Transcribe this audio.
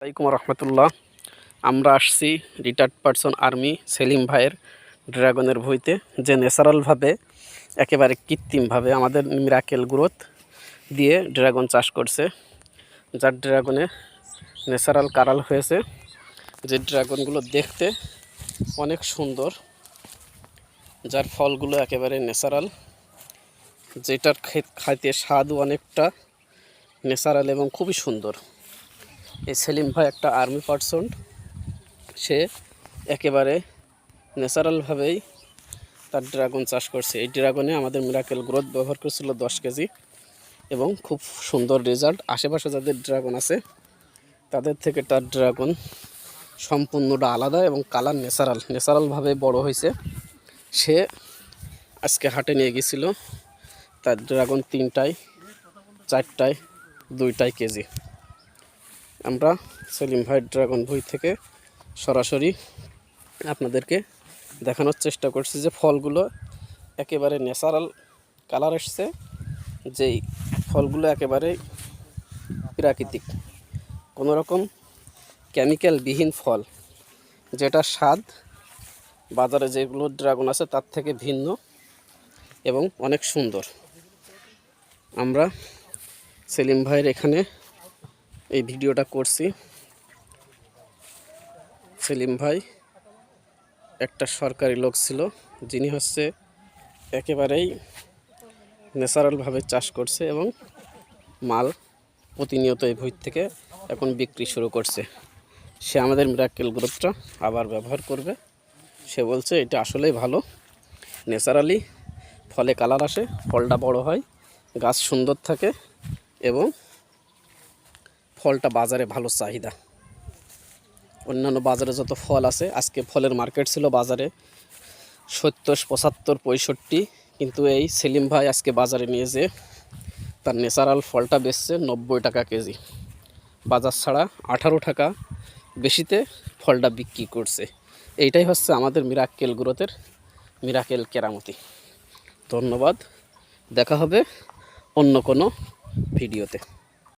আসসালামাইকুম রহমতুল্লাহ। আমরা আসছি রিটায়ার্ড পারসন আর্মি সেলিম ভাইয়ের ড্রাগনের ভইতে, যে ন্যাচারালভাবে, একেবারে কৃত্রিমভাবে আমাদের মিরাকেল গ্রোথ দিয়ে ড্রাগন চাষ করছে। যার ড্রাগনে ন্যাচারাল কারাল হয়েছে। যে ড্রাগনগুলো দেখতে অনেক সুন্দর, যার ফলগুলো একেবারে ন্যাচারাল, যেটার খাইতে স্বাদও অনেকটা ন্যাচারাল এবং খুবই সুন্দর। এই সেলিম ভাই একটা আর্মি পার্সন। সে একেবারে ন্যাচারালভাবেই তার ড্রাগন চাষ করছে। এই ড্রাগনে আমাদের মিরাকেল গ্রোথ ব্যবহার করেছিল দশ কেজি এবং খুব সুন্দর রেজাল্ট। আশেপাশে যাদের ড্রাগন আছে, তাদের থেকে তার ড্রাগন সম্পূর্ণটা আলাদা এবং কালার ন্যাচারাল। ন্যাচারালভাবে বড় হয়েছে। সে আজকে হাটে নিয়ে গেছিল তার ড্রাগন তিনটায়, চারটায়, দুইটায় কেজি। আমরা সেলিম ভাই ড্রাগন বই থেকে সরাসরি আপনাদেরকে দেখানোর চেষ্টা করছি যে ফলগুলো একেবারে ন্যাচারাল কালার এসছে, যেই ফলগুলো একেবারে প্রাকৃতিক। কোনো রকম কেমিক্যালবিহীন ফল যেটা স্বাদ বাজারে যেগুলো ড্রাগন আছে তার থেকে ভিন্ন এবং অনেক সুন্দর। আমরা সেলিম ভাইয়ের এখানে এই ভিডিওটা করছি। সেলিম ভাই, একটা সরকারি লোক ছিল, যিনি হচ্ছে একেবারেই ন্যাচারালভাবে চাষ করছে এবং মাল প্রতিনিয়ত এই ভুঁই থেকে এখন বিক্রি শুরু করছে। সে আমাদের মিরাকেল গ্রোথটা আবার ব্যবহার করবে। সে বলছে, এটা আসলেই ভালো। ন্যাচারালি ফলে কালার আসে, ফলটা বড় হয়, গাছ সুন্দর থাকে এবং ফলটা বাজারে ভালো চাহিদা। অন্যান্য বাজারে যত ফল আছে, আজকে ফলের মার্কেট ছিল বাজারে সত্তর, পঁচাত্তর, পঁয়ষট্টি, কিন্তু এই সেলিম ভাই আজকে বাজারে নিয়ে যে তার ন্যাচারাল ফলটা বেচছে নব্বই টাকা কেজি। বাজার ছাড়া আঠারো টাকা বেশিতে ফলটা বিক্রি করছে। এইটাই হচ্ছে আমাদের মিরাক্কেল গ্রোথের মিরাকেল কেরামতি। ধন্যবাদ। দেখা হবে অন্য কোনো ভিডিওতে।